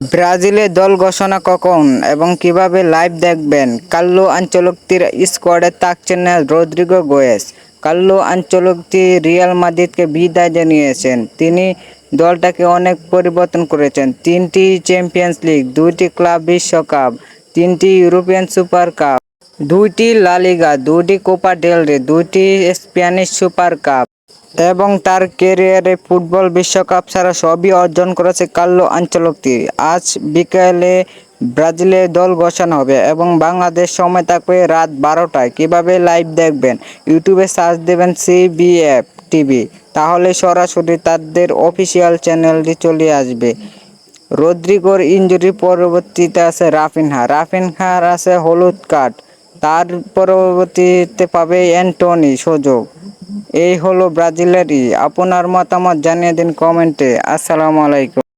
ব্রাজিলের দল ঘোষণা কখন এবং কীভাবে লাইভ দেখবেন? কার্লো আঞ্চলক্তির স্কোয়াডে থাকছেন না Rodrygo Goes. Carlo Ancelotti Real মাদ্রিদকে বিদায় জানিয়েছেন। তিনি দলটাকে অনেক পরিবর্তন করেছেন। তিনটি চ্যাম্পিয়ন্স লিগ, দুইটি ক্লাব বিশ্বকাপ, তিনটি ইউরোপিয়ান সুপার কাপ, দুইটি লা লিগা, দুইটি কোপা ডেল রে, দুইটি স্প্যানিশ সুপার কাপ। এবং তার ক্যারিয়ারে ফুটবল বিশ্বকাপ ছাড়া সবই অর্জন করেছে কার্লো আঞ্চলক্তি আজ বিকেলে ব্রাজিলের দল ঘোষণা হবে এবং বাংলাদেশ সময় থাকবে রাত বারোটায়। কীভাবে লাইভ দেখবেন? ইউটিউবে সার্চ দেবেন সিবিএফ টিভি তাহলে সরাসরি তাদের অফিসিয়াল চ্যানেলটি চলে আসবে। রদ্রিগোর ইঞ্জুরি পরবর্তীতে আছে রাফিনহা। রাফিনহার আছে হলুদ কার্ড। তার পরবর্তীতে পাবে অ্যান্টনি, সুযোগ। এই হলো ব্রাজিলেরই। আপনার মতামত জানিয়ে দিন কমেন্টে। আসসালামু আলাইকুম।